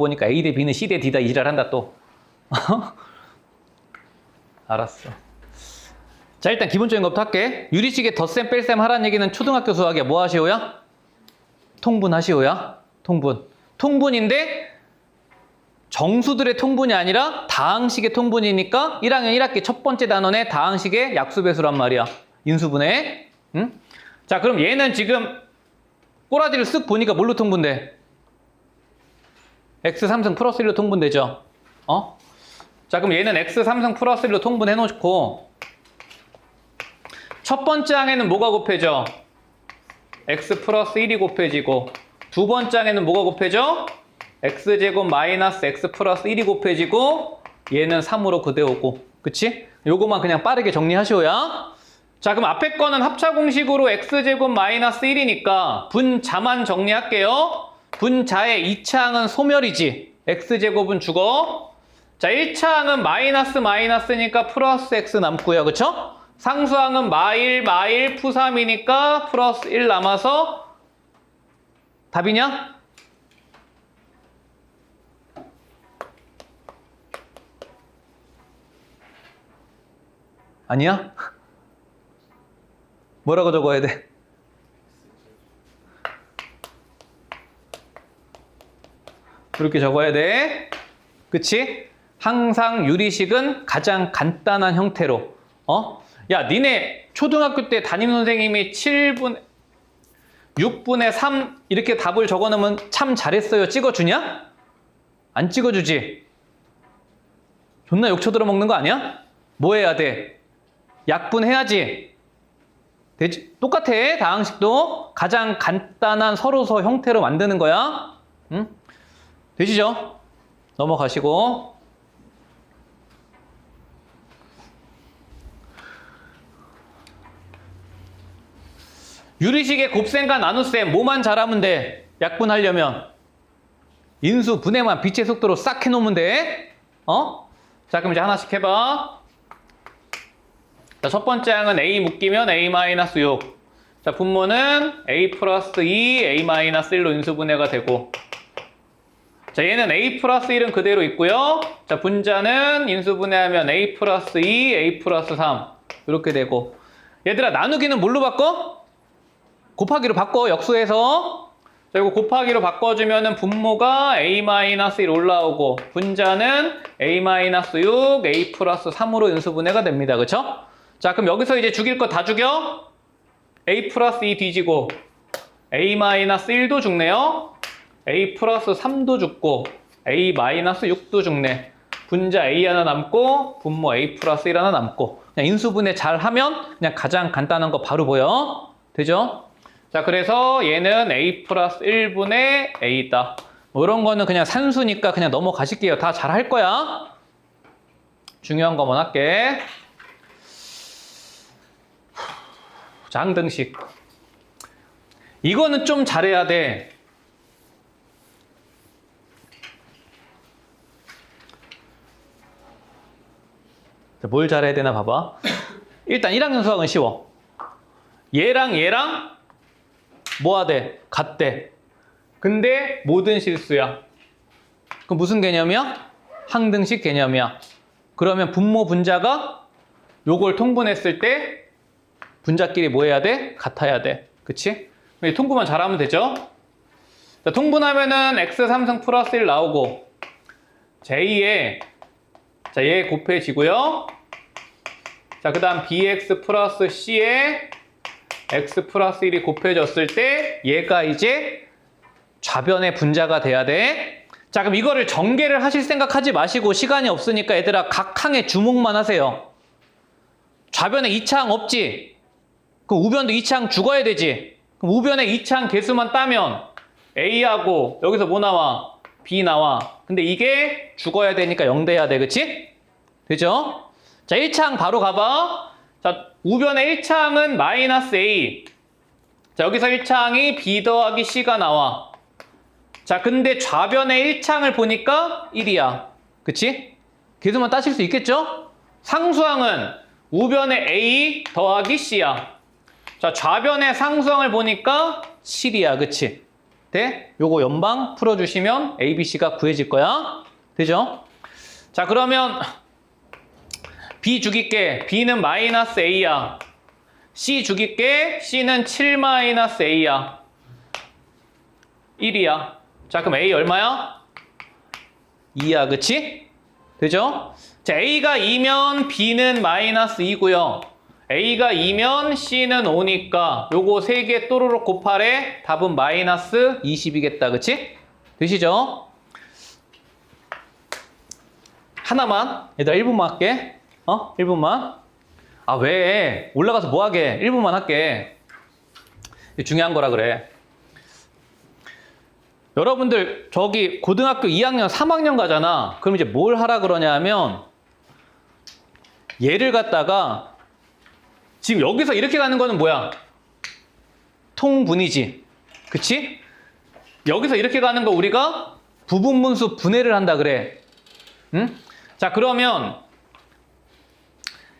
보니까 A 대 B는 C 대 D다 이 지랄 한다 또. 알았어. 자 일단 기본적인 것부터 할게. 유리식의 덧셈 뺄셈 하라는 얘기는 초등학교 수학이야. 뭐 하시오야? 통분 하시오야? 통분. 통분인데 정수들의 통분이 아니라 다항식의 통분이니까 1학년 1학기 첫 번째 단원의 다항식의 약수배수란 말이야. 인수분해. 응? 자 그럼 얘는 지금 꼬라지를 쓱 보니까 뭘로 통분돼? X 3승 플러스 1로 통분되죠. 어? 자 그럼 얘는 x 3승 플러스 1로 통분해 놓고 첫 번째 항에는 뭐가 곱해져? x 플러스 1이 곱해지고 두 번째 항에는 뭐가 곱해져? x제곱 마이너스 x 플러스 1이 곱해지고 얘는 3으로 그대오고 그치? 요거만 그냥 빠르게 정리하시오야 자 그럼 앞에 거는 합차 공식으로 x제곱 마이너스 1이니까 분자만 정리할게요 분자의 2차 항은 소멸이지 x제곱은 죽어 자 1차 항은 마이너스 마이너스니까 플러스 x 남고요 그쵸? 상수항은 마일 마일 푸3이니까 플러스 1 남아서 답이냐? 아니야? 뭐라고 적어야 돼? 그렇게 적어야 돼. 그치? 항상 유리식은 가장 간단한 형태로. 어? 야, 니네 초등학교 때 담임 선생님이 7분, 6분의 3 이렇게 답을 적어 놓으면 참 잘했어요. 찍어주냐? 안 찍어주지? 존나 욕쳐 들어 먹는 거 아니야? 뭐 해야 돼? 약분해야지. 되지? 똑같아. 다항식도 가장 간단한 서로서 형태로 만드는 거야. 응? 되시죠? 넘어가시고. 유리식의 곱셈과 나눗셈 뭐만 잘하면 돼? 약분하려면 인수 분해만 빛의 속도로 싹 해놓으면 돼. 어? 자 그럼 이제 하나씩 해봐. 자, 첫 번째 항은 a 묶이면 a-6. 자, 분모는 a 플러스 2, a-1로 인수 분해가 되고. 자, 얘는 a 플러스 1은 그대로 있고요. 자, 분자는 인수분해하면 a 플러스 2, a 플러스 3. 이렇게 되고. 얘들아, 나누기는 뭘로 바꿔? 곱하기로 바꿔, 역수해서. 자, 이거 곱하기로 바꿔주면 은 분모가 a-1 올라오고, 분자는 a-6, a 플러스 3으로 인수분해가 됩니다. 그쵸? 자, 그럼 여기서 이제 죽일 거 다 죽여? a 플러스 2 뒤지고, a 마이너스 1도 죽네요. A 플러스 3도 죽고, a 마이너스 6도 죽네. 분자 a 하나 남고, 분모 a 플러스 1 하나 남고. 그냥 인수분해 잘 하면 그냥 가장 간단한 거 바로 보여. 되죠? 자, 그래서 얘는 a 플러스 1분의 a다. 뭐 이런 거는 그냥 산수니까 그냥 넘어가실게요. 다 잘 할 거야. 중요한 거만 할게. 장등식. 이거는 좀 잘해야 돼. 뭘 잘해야 되나 봐봐. 일단 1학년 수학은 쉬워. 얘랑 얘랑 돼? 같대. 근데 모든 실수야. 그럼 무슨 개념이야? 항등식 개념이야. 그러면 분모 분자가 요걸 통분했을 때 분자끼리 뭐 해야 돼? 같아야 돼. 그치? 이 통분만 잘하면 되죠? 자, 통분하면은 x 3승 플러스 1 나오고 j2에 자, 얘 곱해지고요. 자, 그 다음 bx 플러스 c에 x 플러스 1이 곱해졌을 때 얘가 이제 좌변의 분자가 돼야 돼. 자, 그럼 이거를 전개를 하실 생각하지 마시고 시간이 없으니까 얘들아 각 항에 주목만 하세요. 좌변에 2차항 없지? 그럼 우변도 2차항 죽어야 되지? 그럼 우변에 2차항 개수만 따면 A하고 여기서 뭐 나와? B 나와. 근데 이게 죽어야 되니까 0 돼야 돼. 그치? 되죠? 자, 1차항 바로 가봐. 자, 우변의 1차항은 마이너스 A. 자, 여기서 1차항이 B 더하기 C가 나와. 자, 근데 좌변의 1차항을 보니까 1이야. 그치? 개수만 따실 수 있겠죠? 상수항은 우변의 A 더하기 C야. 자, 좌변의 상수항을 보니까 7이야. 그치? 돼? 요거 연방 풀어주시면 ABC가 구해질 거야. 되죠? 자, 그러면 B 죽일게. B는 마이너스 A야. C 죽일게. C는 7 마이너스 A야. 1이야. 자, 그럼 A 얼마야? 2야, 그치? 되죠? 자, A가 2면 B는 마이너스 2고요. A가 2면 C는 5니까 요거 3개 또르륵 곱하래 답은 마이너스 20이겠다. 그치? 되시죠? 하나만 얘들아 1분만 할게. 어? 1분만. 아, 왜? 올라가서 뭐 하게? 1분만 할게. 중요한 거라 그래. 여러분들 저기 고등학교 2학년, 3학년 가잖아. 그럼 이제 뭘 하라 그러냐 하면 얘를 갖다가 지금 여기서 이렇게 가는 거는 뭐야? 통분이지. 그치? 여기서 이렇게 가는 거 우리가 부분분수 분해를 한다 그래. 응? 자, 그러면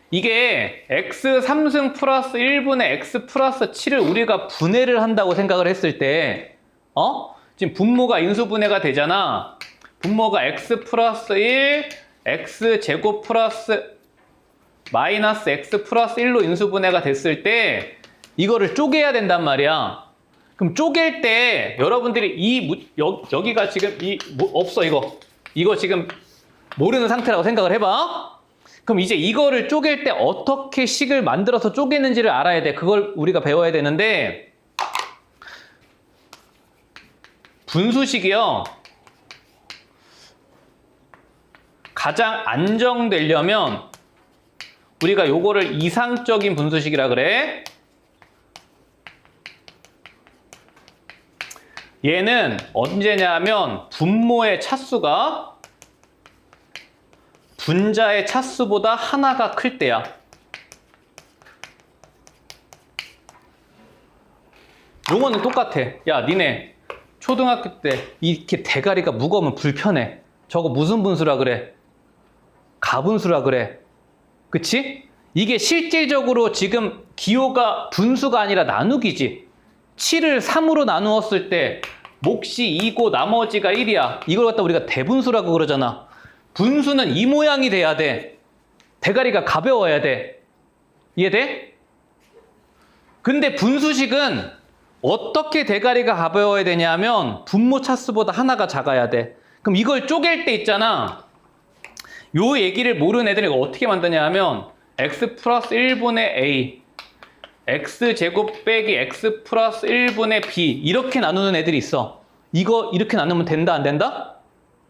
이게 x 3승 플러스 1분의 x 플러스 7을 우리가 분해를 한다고 생각을 했을 때, 어? 지금 분모가 인수분해가 되잖아. 분모가 x 플러스 1, x 제곱 플러스 마이너스 x 플러스 1로 인수분해가 됐을 때 이거를 쪼개야 된단 말이야. 그럼 쪼갤 때 여러분들이 이 무- 여, 여기가 지금 이 뭐, 없어 이거 이거 지금 모르는 상태라고 생각을 해봐. 그럼 이제 이거를 쪼갤 때 어떻게 식을 만들어서 쪼개는지를 알아야 돼. 그걸 우리가 배워야 되는데 분수식이요. 가장 안정되려면 우리가 요거를 이상적인 분수식이라 그래. 얘는 언제냐면 분모의 차수가 분자의 차수보다 하나가 클 때야. 용어는 똑같아. 야, 니네 초등학교 때 이렇게 대가리가 무거우면 불편해. 저거 무슨 분수라 그래? 가분수라 그래. 그치? 이게 실질적으로 지금 기호가 분수가 아니라 나누기지. 7을 3으로 나누었을 때 몫이 2고 나머지가 1이야. 이걸 갖다 우리가 대분수라고 그러잖아. 분수는 이 모양이 돼야 돼. 대가리가 가벼워야 돼. 이해돼? 근데 분수식은 어떻게 대가리가 가벼워야 되냐면 분모 차수보다 하나가 작아야 돼. 그럼 이걸 쪼갤 때 있잖아. 요 얘기를 모르는 애들이 어떻게 만드냐 하면 x 플러스 1분의 a x 제곱 빼기 x 플러스 1분의 b 이렇게 나누는 애들이 있어. 이거 이렇게 나누면 된다 안 된다?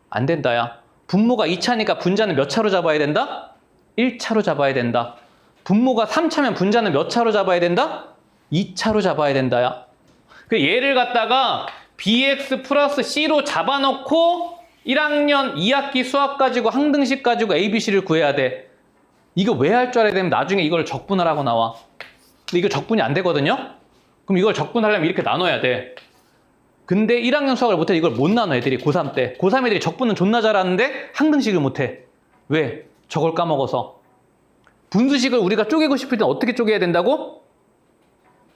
안 된다 야. 분모가 2차니까 분자는 몇 차로 잡아야 된다? 1차로 잡아야 된다. 분모가 3차면 분자는 몇 차로 잡아야 된다? 2차로 잡아야 된다 야. 그 얘를 갖다가 bx 플러스 c로 잡아놓고 1학년 2학기 수학 가지고 항등식 가지고 ABC를 구해야 돼. 이거 왜 할 줄 알아야 되면 나중에 이걸 적분하라고 나와. 근데 이거 적분이 안 되거든요? 그럼 이걸 적분하려면 이렇게 나눠야 돼. 근데 1학년 수학을 못해 이걸 못 나눠 애들이 고3 때. 고3 애들이 적분은 존나 잘하는데 항등식을 못해. 왜? 저걸 까먹어서. 분수식을 우리가 쪼개고 싶을 땐 어떻게 쪼개야 된다고?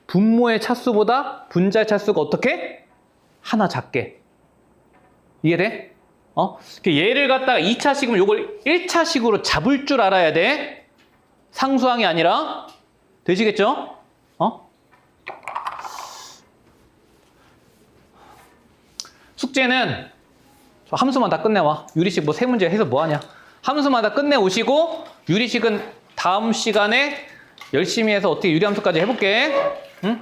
분모의 차수보다 분자의 차수가 어떻게? 하나 작게. 이해돼? 어? 그 얘를 갖다가 2차식이면 요걸 1차식으로 잡을 줄 알아야 돼. 상수항이 아니라. 되시겠죠? 어? 숙제는 저 함수만 다 끝내와. 유리식 뭐 세 문제 해서 뭐 하냐. 함수만 다 끝내 오시고 유리식은 다음 시간에 열심히 해서 어떻게 유리함수까지 해볼게. 응?